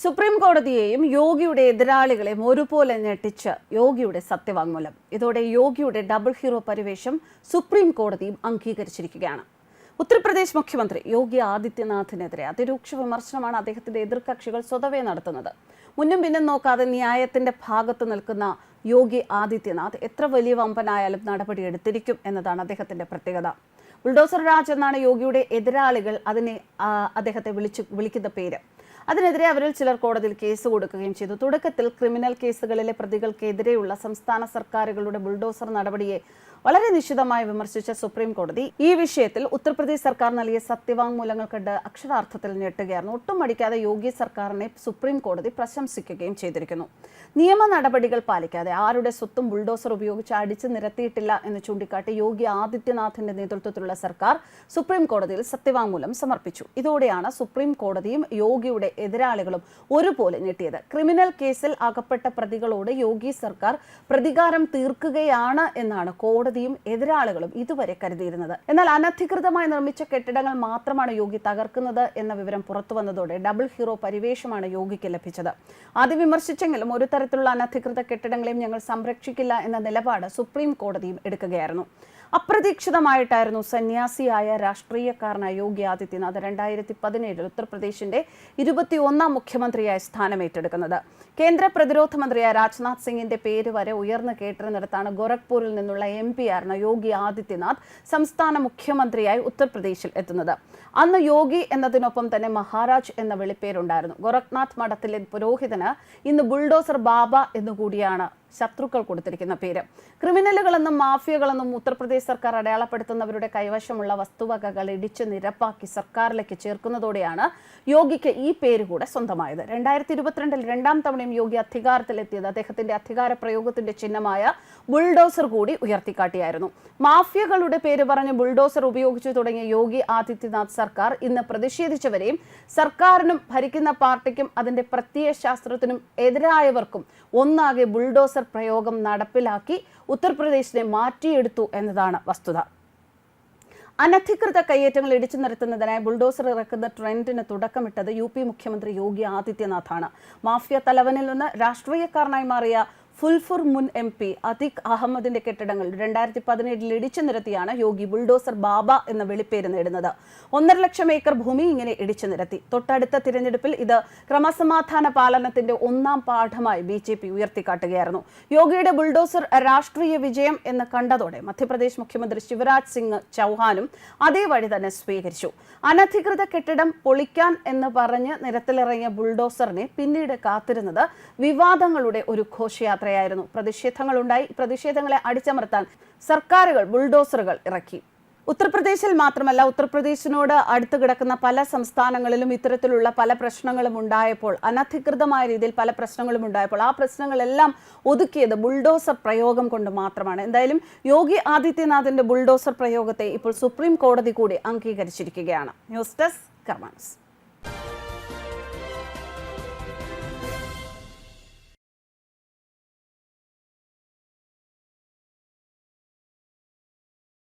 Supreme കോടതിയെയും യോഗിയുടെ എതിരാളികളെയും ഒരുപോലെ ഞെട്ടിച്ച് യോഗിയുടെ സത്യവാങ്മൂലം. ഇതോടെ യോഗിയുടെ ഡബിൾ ഹീറോ പരിവേഷം സുപ്രീം കോടതിയും അംഗീകരിച്ചിരിക്കുകയാണ്. ഉത്തർപ്രദേശ് മുഖ്യമന്ത്രി യോഗി ആദിത്യനാഥിനെതിരെ അതിരൂക്ഷ വിമർശനമാണ് അദ്ദേഹത്തിന്റെ എതിർകക്ഷികൾ സ്വതവേ നടത്തുന്നത്. മുന്നും പിന്നും നോക്കാതെ ന്യായത്തിന്റെ ഭാഗത്ത് നിൽക്കുന്ന യോഗി ആദിത്യനാഥ് എത്ര വലിയ വമ്പനായാലും നടപടി എടുത്തിരിക്കും എന്നതാണ് അദ്ദേഹത്തിന്റെ പ്രത്യേകത. ബുൾഡോസർ രാജ് എന്നാണ് യോഗിയുടെ എതിരാളികൾ അതിനെ അദ്ദേഹത്തെ വിളിച്ചു വിളിക്കുന്ന പേര്. അതിനെതിരെ അവരിൽ ചിലർ കോടതിയിൽ കേസ് കൊടുക്കുകയും ചെയ്തു. തുടക്കത്തിൽ ക്രിമിനൽ കേസുകളിലെ പ്രതികൾക്കെതിരെയുള്ള സംസ്ഥാന സർക്കാരുകളുടെ ബുൾഡോസർ നടപടിയെ വളരെ നിശിതമായി വിമർശിച്ച സുപ്രീം കോടതി ഈ വിഷയത്തിൽ ഉത്തർപ്രദേശ് സർക്കാർ നൽകിയ സത്യവാങ്മൂലങ്ങൾ കണ്ട് അക്ഷരാർത്ഥത്തിൽ ഞെട്ടുകയായിരുന്നു. ഒട്ടും മടിക്കാതെ യോഗി സർക്കാരിനെ സുപ്രീം കോടതി പ്രശംസിക്കുകയും ചെയ്തിരിക്കുന്നു. നിയമ നടപടികൾ പാലിക്കാതെ ആരുടെ സ്വത്തും ബുൾഡോസർ ഉപയോഗിച്ച് അടിച്ചു നിരത്തിയിട്ടില്ല എന്ന് ചൂണ്ടിക്കാട്ടി യോഗി ആദിത്യനാഥിന്റെ നേതൃത്വത്തിലുള്ള സർക്കാർ സുപ്രീം കോടതിയിൽ സത്യവാങ്മൂലം സമർപ്പിച്ചു. ഇതോടെയാണ് സുപ്രീം കോടതിയും യോഗിയുടെ എതിരാളികളും ഒരുപോലെ ഞെട്ടിയത്. ക്രിമിനൽ കേസിൽ അകപ്പെട്ട പ്രതികളോട് യോഗി സർക്കാർ പ്രതികാരം തീർക്കുകയാണ് എന്നാണ് കോടതിയും എതിരാളികളും ഇതുവരെ കരുതിയിരുന്നത്. എന്നാൽ അനധികൃതമായി നിർമ്മിച്ച കെട്ടിടങ്ങൾ മാത്രമാണ് യോഗി തകർക്കുന്നത് എന്ന വിവരം പുറത്തു വന്നതോടെ ഡബിൾ ഹീറോ പരിവേഷമാണ് യോഗിക്ക് ലഭിച്ചത്. ആദ്യം വിമർശിച്ചെങ്കിലും ഒരു തരത്തിലുള്ള അനധികൃത കെട്ടിടങ്ങളെയും ഞങ്ങൾ സംരക്ഷിക്കില്ല എന്ന നിലപാട് സുപ്രീം കോടതിയും എടുക്കുകയായിരുന്നു. അപ്രതീക്ഷിതമായിട്ടായിരുന്നു സന്യാസിയായ രാഷ്ട്രീയക്കാരനായ യോഗി ആദിത്യനാഥ് രണ്ടായിരത്തി പതിനേഴിൽ ഉത്തർപ്രദേശിന്റെ ഇരുപത്തിയൊന്നാം മുഖ്യമന്ത്രിയായി സ്ഥാനമേറ്റെടുക്കുന്നത്. കേന്ദ്ര പ്രതിരോധ മന്ത്രിയായ രാജ്നാഥ് സിംഗിന്റെ പേര് വരെ ഉയർന്നു കേട്ടിരുന്നിടത്താണ് ഗോരഖ്പൂരിൽ നിന്നുള്ള എം പി ആയിരുന്ന യോഗി ആദിത്യനാഥ് സംസ്ഥാന മുഖ്യമന്ത്രിയായി ഉത്തർപ്രദേശിൽ എത്തുന്നത്. അന്ന് യോഗി എന്നതിനൊപ്പം തന്നെ മഹാരാജ് എന്ന വിളിപ്പേരുണ്ടായിരുന്നു. ഗോരഖ്നാഥ് മഠത്തിലെ പുരോഹിതന് ഇന്ന് ബുൾഡോസർ ബാബ എന്നുകൂടിയാണ് ശത്രുക്കൾ കൊടുത്തിരിക്കുന്ന പേര്. ക്രിമിനലുകളെന്നും മാഫിയകളെന്നും ഉത്തർപ്രദേശ് സർക്കാർ അടയാളപ്പെടുത്തുന്നവരുടെ കൈവശമുള്ള വസ്തുവകകൾ ഇടിച്ചു നിരപ്പാക്കി സർക്കാരിലേക്ക് ചേർക്കുന്നതോടെയാണ് യോഗിക്ക് ഈ പേര് കൂടെ സ്വന്തമായത്. രണ്ടായിരത്തി ഇരുപത്തിരണ്ടിൽ രണ്ടാം തവണയും യോഗി അധികാരത്തിലെത്തിയത് അദ്ദേഹത്തിന്റെ അധികാര പ്രയോഗത്തിന്റെ ചിഹ്നമായ ബുൾഡോസർ കൂടി ഉയർത്തിക്കാട്ടിയായിരുന്നു. മാഫിയകളുടെ പേര് പറഞ്ഞ് ബുൾഡോസർ ഉപയോഗിച്ചു തുടങ്ങിയ യോഗി ആദിത്യനാഥ് സർക്കാർ ഇന്ന് പ്രതിഷേധിച്ചവരെയും സർക്കാരിനും ഭരിക്കുന്ന പാർട്ടിക്കും അതിന്റെ പ്രത്യയ ശാസ്ത്രത്തിനും എതിരായവർക്കും ഒന്നാകെ ബുൾഡോസർ പ്രയോഗം നടപ്പിലാക്കി ഉത്തർപ്രദേശിനെ മാറ്റിയെടുത്തു എന്നതാണ് വസ്തുത. അനധികൃത കയ്യേറ്റങ്ങൾ ഇടിച്ചു നിരത്തുന്നതിനായി ബുൾഡോസർ ഇറക്കുന്ന ട്രെൻഡിന് തുടക്കമിട്ടത് യു പി മുഖ്യമന്ത്രി യോഗി ആദിത്യനാഥാണ്. മാഫിയ തലവനിൽ നിന്ന് രാഷ്ട്രീയക്കാരനായി മാറിയ ഫുൽഫുർ മുൻ എം പി അതിഖ് അഹമ്മദിന്റെ കെട്ടിടങ്ങൾ രണ്ടായിരത്തി പതിനേഴിൽ ഇടിച്ചു നിരത്തിയാണ് യോഗി ബുൾഡോസർ ബാബ എന്ന വെളിപ്പേര് നേടുന്നത്. ഒന്നര ലക്ഷം ഏക്കർ ഭൂമി ഇങ്ങനെ ഇടിച്ചു നിരത്തി. തൊട്ടടുത്ത തിരഞ്ഞെടുപ്പിൽ ഇത് ക്രമസമാധാന പാലനത്തിന്റെ ഒന്നാം പാഠമായി ബി ജെ പി ഉയർത്തിക്കാട്ടുകയായിരുന്നു. യോഗിയുടെ ബുൾഡോസർ രാഷ്ട്രീയ വിജയം എന്ന് കണ്ടതോടെ മധ്യപ്രദേശ് മുഖ്യമന്ത്രി ശിവരാജ് സിംഗ് ചൗഹാനും അതേ വഴി തന്നെ സ്വീകരിച്ചു. അനധികൃത കെട്ടിടം പൊളിക്കാൻ എന്ന് പറഞ്ഞ് നിരത്തിലിറങ്ങിയ ബുൾഡോസറിനെ പിന്നീട് കാത്തിരുന്നത് വിവാദങ്ങളുടെ ഒരു ഘോഷയാത്രയായിരുന്നു പ്രതിഷേധങ്ങളുണ്ടായി. പ്രതിഷേധങ്ങളെ അടിച്ചമർത്താൻ സർക്കാരുകൾ ബുൾഡോസറുകൾ ഇറക്കി. ഉത്തർപ്രദേശിൽ മാത്രമല്ല ഉത്തർപ്രദേശിനോട് അടുത്ത് കിടക്കുന്ന പല സംസ്ഥാനങ്ങളിലും ഇത്തരത്തിലുള്ള പല പ്രശ്നങ്ങളും ഉണ്ടായപ്പോൾ അനധികൃതമായ രീതിയിൽ പല പ്രശ്നങ്ങളും ഉണ്ടായപ്പോൾ ആ പ്രശ്നങ്ങളെല്ലാം ഒതുക്കിയത് ബുൾഡോസർ പ്രയോഗം കൊണ്ട് മാത്രമാണ്. എന്തായാലും യോഗി ആദിത്യനാഥിന്റെ ബുൾഡോസർ പ്രയോഗത്തെ ഇപ്പോൾ സുപ്രീം കോടതി കൂടി അംഗീകരിച്ചിരിക്കുകയാണ്. News desk കർമാൻസ്